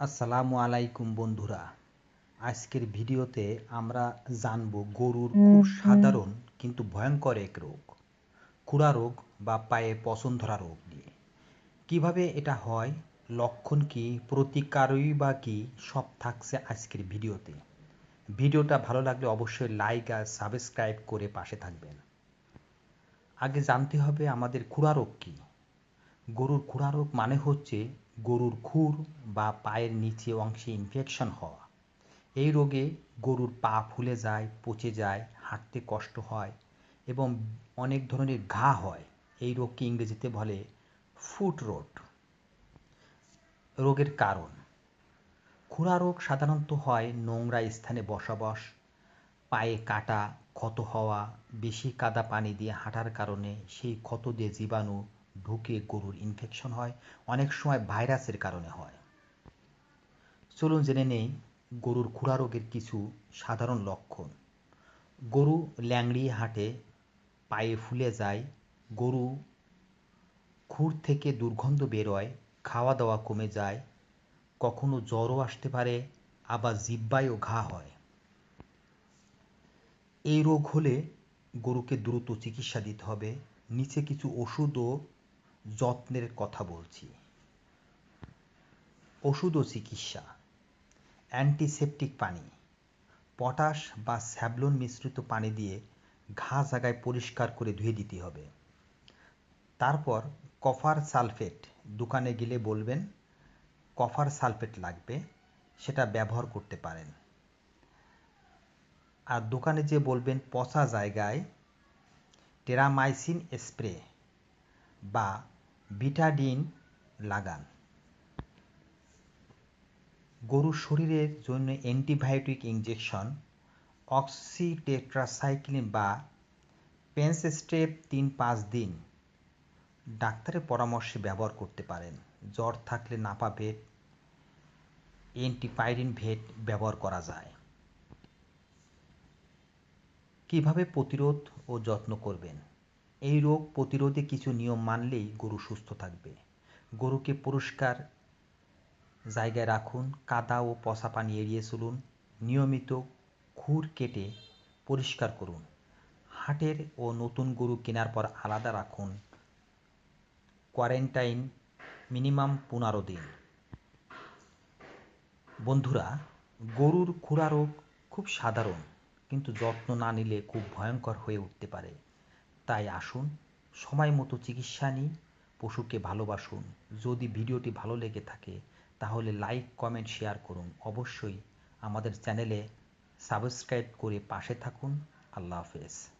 আসসালামু আলাইকুম বন্ধুরা। আজকের ভিডিওতে আমরা জানব গরুর খুব সাধারণ কিন্তু ভয়ঙ্কর এক রোগ খুরা রোগ বা পায়ে পছন ধরা রোগ নিয়ে। কীভাবে এটা হয় লক্ষণ কি প্রতিকারই বা কি সব থাকছে আজকের ভিডিওতে। ভিডিওটা ভালো লাগলে অবশ্যই লাইক আর সাবস্ক্রাইব করে পাশে থাকবেন। আগে জানতে হবে আমাদের খুরা রোগ কী। গরুর খুরা রোগ মানে হচ্ছে গরুর খুর বা পায়ের নিচে অংশে ইনফেকশন হওয়া। এই রোগে গরুর পা ফুলে যায়, পচে যায়, হাঁটতে কষ্ট হয় এবং অনেক ধরনের ঘা হয়। এই রোগকে ইংরেজিতে বলে ফুট রোড রোগের কারণ। খুরা রোগ সাধারণত হয় নোংরা স্থানে বসবাস, পায়ে কাটা, ক্ষত হওয়া, বেশি কাদা পানি দিয়ে হাঁটার কারণে সেই ক্ষত দিয়ে জীবাণু ঢুকে গরুর ইনফেকশন হয়, অনেক সময় ভাইরাসের কারণে হয়। চলুন জেনে নেই গরুর খুরা রোগের কিছু সাধারণ লক্ষণ। গরু ল্যাংড়িয়ে হাঁটে, পায়ে ফুলে যায়, গরু খুর থেকে দুর্গন্ধ বেরোয় খাওয়া দাওয়া কমে যায়, কখনো জ্বরও আসতে পারে, আবার জিব্বায়ও ঘা হয়। এই রোগ হলে গরুকে দ্রুত চিকিৎসা দিতে হবে, নিচে কিছু ওষুধ ও যত্নের কথা বলছি। ওষুধ ও চিকিৎসা অ্যান্টিসেপটিক পানি, পটাশ বা স্যাভলন মিশ্রিত পানি দিয়ে ঘা জায়গায় পরিষ্কার করে ধুয়ে দিতে হবে। তারপর কফার সালফেট, দোকানে গেলে বলবেন, কফার সালফেট লাগবে, সেটা ব্যবহার করতে পারেন। আর দোকানে যে বলবেন, পচা জায়গায় টেরামাইসিন স্প্রে বা বিটাডিন লাগান। গরুর শরীরের জন্য অ্যান্টিবায়োটিক ইঞ্জেকশন অক্সিটেট্রাসাইক্লিন বা পেন্সস্টেপ তিন পাঁচ দিন। ডাক্তারের পরামর্শে ব্যবহার করতে পারেন। জ্বর থাকলে নাপা ভেট অ্যান্টিপাইরিন ভেট ব্যবহার করা যায়। কীভাবে প্রতিরোধ ও যত্ন করবেন? এই রোগ প্রতিরোধে কিছু নিয়ম মানলেই গরু সুস্থ থাকবে। গরুকে পরিষ্কার জায়গায় রাখুন, কাদা ও পচা পানি এড়িয়ে চলুন, নিয়মিত খুর কেটে পরিষ্কার করুন। হাটের ও নতুন গরু কেনার পর আলাদা রাখুন। কোয়ারেন্টাইন মিনিমাম পনেরো দিন। বন্ধুরা, গরুর খুরা রোগ খুব সাধারণ, কিন্তু যত্ন না নিলে খুব ভয়ঙ্কর হয়ে উঠতে পারে। তাই আসুন, সময় মতো চিকিৎসা নিই পশুকে ভালোবাসুন। যদি ভিডিওটি ভালো লেগে থাকে, তাহলে লাইক, কমেন্ট, শেয়ার করুন। অবশ্যই আমাদের চ্যানেলে সাবস্ক্রাইব করে পাশে থাকুন। আল্লাহ হাফেজ।